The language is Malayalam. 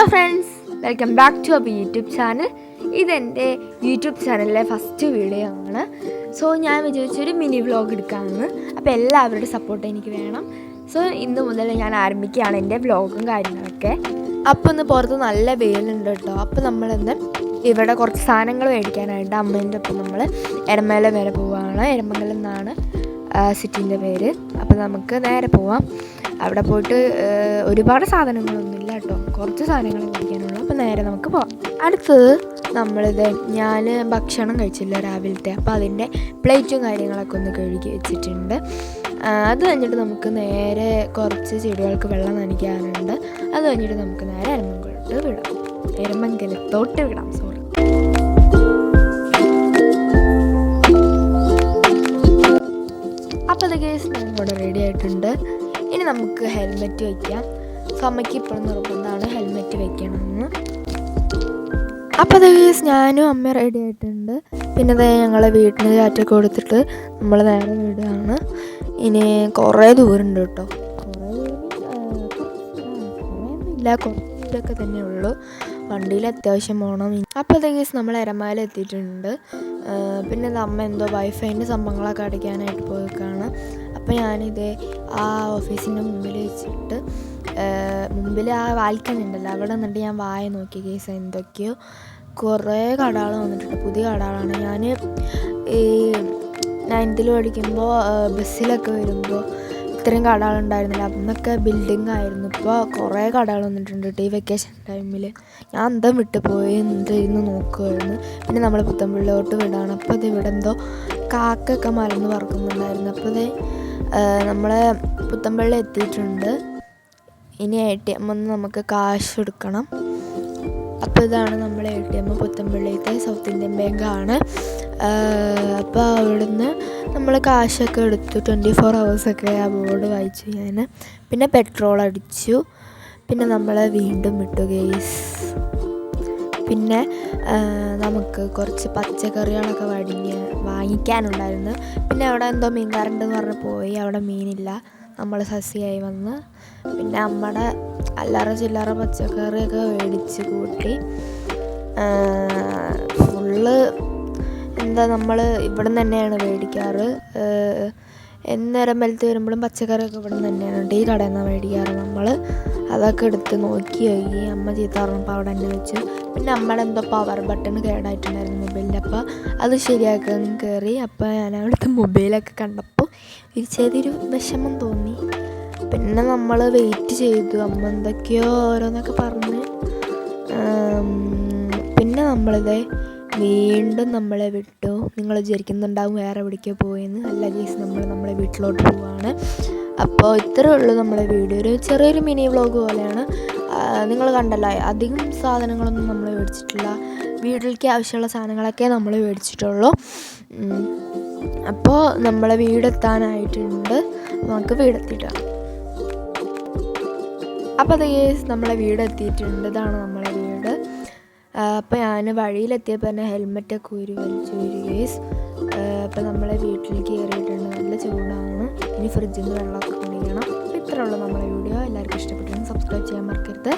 Welcome back to our YouTube channel ഇതെന്റെ യൂട്യൂബ് ചാനലിലെ ഫസ്റ്റ് വീഡിയോ ആണ്. സോ ഞാൻ വിചാരിച്ചൊരു മിനി വ്ലോഗ് എടുക്കാമെന്ന് അപ്പോൾ എല്ലാവരുടെ സപ്പോർട്ട് എനിക്ക് വേണം. സോ ഇന്ന് മുതൽ ഞാൻ ആരംഭിക്കുകയാണ് എന്റെ വ്ലോഗും കാര്യങ്ങളൊക്കെ. അപ്പോൾ ഒന്ന് പുറത്ത് നല്ല വെയിലുണ്ട് കേട്ടോ അപ്പോൾ നമ്മളിന്ന് ഇവിടെ കുറച്ച് സാധനങ്ങൾ മേടിക്കാനായിട്ട് അമ്മേന്റെ ഒപ്പം നമ്മൾ എരമേല വരെ പോവുകയാണ് എരമംഗലം എന്നാണ് സിറ്റിന്റെ പേര്. അപ്പോൾ നമുക്ക് നേരെ പോവാം. അവിടെ പോയിട്ട് ഒരുപാട് സാധനങ്ങളൊന്നുമില്ല കേട്ടോ കുറച്ച് സാധനങ്ങൾ മേടിക്കാനുള്ളൂ. അപ്പോൾ നേരെ നമുക്ക് പോവാം. അടുത്തത് നമ്മളിത് ഞാൻ ഭക്ഷണം കഴിച്ചില്ല രാവിലത്തെ. അപ്പോൾ അതിന്റെ പ്ലേറ്റും കാര്യങ്ങളൊക്കെ ഒന്ന് കഴുകി വെച്ചിട്ടുണ്ട്. അത് കഴിഞ്ഞിട്ട് നമുക്ക് നേരെ കുറച്ച് ചെടികൾക്ക് വെള്ളം നനയ്ക്കാനുണ്ട്. അത് കഴിഞ്ഞിട്ട് നമുക്ക് നേരെ എരമംഗലത്തോട്ട് വിടാം. എരമംഗലത്തോട്ട് വിടാം. സോറി അപ്പോൾ അത് കേസ് ഇവിടെ റെഡി ആയിട്ടുണ്ട്. ഇനി നമുക്ക് ഹെൽമെറ്റ് വയ്ക്കാം. സോ അമ്മയ്ക്ക് ഇപ്പോഴും നിർബന്ധമാണ് ഹെൽമെറ്റ് വെക്കണമെന്ന്. അപ്പോൾ അത് ഞാനും അമ്മ റെഡി ആയിട്ടുണ്ട്. പിന്നെ അതായത് ഞങ്ങളെ വീട്ടിന് ചാറ്റൊക്കെ കൊടുത്തിട്ട് നമ്മൾ നേരെ വീടാണ്. ഇനി കുറേ ദൂരമുണ്ട് കേട്ടോ. കുറേ ഇല്ല കുറച്ചൊക്കെ തന്നെ ഉള്ളൂ. വണ്ടിയിൽ അത്യാവശ്യം പോകണം അപ്പോൾ അത് കേസ് നമ്മൾ എരമാല എത്തിയിട്ടുണ്ട്. പിന്നെ അമ്മ എന്തോ വൈഫൈന്റെ സംഭവങ്ങളൊക്കെ അടിക്കാനായിട്ട് പോയേക്കാണ്. അപ്പോൾ ഞാനിത് ആ ഓഫീസിന്റെ മുമ്പിൽ വെച്ചിട്ട് മുമ്പിൽ ആ വാൽക്കണി ഉണ്ടല്ലോ അവിടെ നിന്നിട്ട് ഞാൻ വായ നോക്കിയ കേസ് എന്തൊക്കെയോ കുറേ കടകൾ വന്നിട്ടുണ്ട് പുതിയ കടകളാണ്. ഞാൻ ഈ നയൻത്തിൽ പഠിക്കുമ്പോൾ ബസ്സിലൊക്കെ വരുമ്പോൾ ഇത്രയും കടകളുണ്ടായിരുന്നില്ല അന്നൊക്കെ ബിൽഡിംഗ് ആയിരുന്നു. ഇപ്പോൾ കുറേ കടകൾ വന്നിട്ടുണ്ട് കേട്ടോ ഈ വെക്കേഷൻ ടൈമിൽ ഞാൻ അന്തം വിട്ട് പോയി എന്തിരുന്ന് നോക്കുമായിരുന്നു പിന്നെ നമ്മൾ പുത്തൻപിള്ളോട്ട് വിടാണ്. അപ്പോൾ അത് ഇവിടെ എന്തോ കാക്കൊക്കെ മരുന്ന് പറക്കുന്നുണ്ടായിരുന്നു. അപ്പോൾ അതേ നമ്മളെ പുത്തൻപിള്ള എത്തിയിട്ടുണ്ട്. ഇനി എ ടി എം ഒന്ന് നമുക്ക് കാശ് എടുക്കണം. അപ്പോൾ ഇതാണ് നമ്മളെ എ ടി എം പുത്തൻപള്ളിയിലത്തെ സൗത്ത് ഇന്ത്യൻ ബാങ്കാണ് അപ്പോൾ അവിടുന്ന് നമ്മൾ കാശൊക്കെ എടുത്തു. ട്വന്റി ഫോർ ഹവേഴ്സൊക്കെ ആ ബോർഡ് വായിച്ചു ഞാൻ പിന്നെ പെട്രോൾ അടിച്ചു. പിന്നെ നമ്മൾ വീണ്ടും വിട്ടു ഗെയ്സ് പിന്നെ നമുക്ക് കുറച്ച് പച്ചക്കറികളൊക്കെ വടിഞ്ഞ് വാങ്ങിക്കാനുണ്ടായിരുന്നു. പിന്നെ അവിടെ എന്തോ മീൻകാരുണ്ടെന്ന് പറഞ്ഞ് പോയി. അവിടെ മീനില്ല. നമ്മൾ സസ്യമായി വന്ന് പിന്നെ നമ്മുടെ അല്ലറ ചില്ലറ പച്ചക്കറിയൊക്കെ മേടിച്ച് കൂട്ടി. ഫുള്ള് എന്താ നമ്മൾ ഇവിടെ നിന്ന് തന്നെയാണ് മേടിക്കാറ്. എന്നേരം വലുത്ത് വരുമ്പോഴും പച്ചക്കറിയൊക്കെ ഇവിടെ നിന്ന് തന്നെയാണ് ഈ കടയിൽ നിന്നാണ് മേടിക്കാറ് നമ്മൾ അതൊക്കെ എടുത്ത് നോക്കി നോക്കി അമ്മ ചീത്ത പറഞ്ഞപ്പോൾ അവിടെ തന്നെ വെച്ചു. പിന്നെ അമ്മയുടെ എന്തോ പവർ ബട്ടൺ കേടായിട്ടുണ്ടായിരുന്നു മൊബൈലിന്റെ അപ്പോൾ അത് ശരിയാക്കാൻ കയറി അപ്പോൾ ഞാൻ അവിടുത്തെ മൊബൈലൊക്കെ കണ്ടപ്പോൾ ഒരു ചെറിയൊരു വിഷമം തോന്നി. പിന്നെ നമ്മൾ വെയിറ്റ് ചെയ്തു. അമ്മ എന്തൊക്കെയോ ഓരോന്നൊക്കെ പറഞ്ഞ്. പിന്നെ നമ്മളിത് വീണ്ടും നമ്മളെ വിട്ടു. നിങ്ങൾ വിചാരിക്കുന്നുണ്ടാവും വേറെ എവിടേക്കോ പോയെന്ന്. അല്ല കേസ് നമ്മൾ നമ്മളെ വീട്ടിലോട്ട് പോവാണ്. അപ്പോൾ ഇത്രയേ ഉള്ളൂ നമ്മളെ വീഡിയോ. ഒരു ചെറിയൊരു മിനി വ്ളോഗ് പോലെയാണ്. നിങ്ങൾ കണ്ടല്ലോ അധികം സാധനങ്ങളൊന്നും നമ്മൾ മേടിച്ചിട്ടില്ല. വീട്ടിലേക്ക് ആവശ്യമുള്ള സാധനങ്ങളൊക്കെ നമ്മൾ മേടിച്ചിട്ടുള്ളൂ. അപ്പോൾ നമ്മളെ വീടെത്താനായിട്ടുണ്ട്. നമുക്ക് വീടെത്തിയിട്ടാണ് അപ്പോൾ അത് കേസ് നമ്മളെ വീടെത്തിയിട്ടുണ്ട്. ഇതാണ് നമ്മളെ വീട്. അപ്പോൾ ഞാൻ വഴിയിലെത്തിയപ്പോൾ തന്നെ ഹെൽമെറ്റൊക്കെ ഊരി വലിച്ചു ഒരു കേസ് അപ്പോൾ നമ്മളെ വീട്ടിലേക്ക് കയറിയിട്ടുണ്ട് നല്ല ചൂടാണ്. ഇനി ഫ്രിഡ്ജിൽ നിന്ന് വെള്ളമൊക്കെ കുടിക്കണം. അപ്പോൾ ഇത്രേ ഉള്ളൂ നമ്മളെ വീഡിയോ. എല്ലാവർക്കും ഇഷ്ടപ്പെട്ടെങ്കിൽ സബ്സ്ക്രൈബ് ചെയ്യാൻ മറക്കരുത്.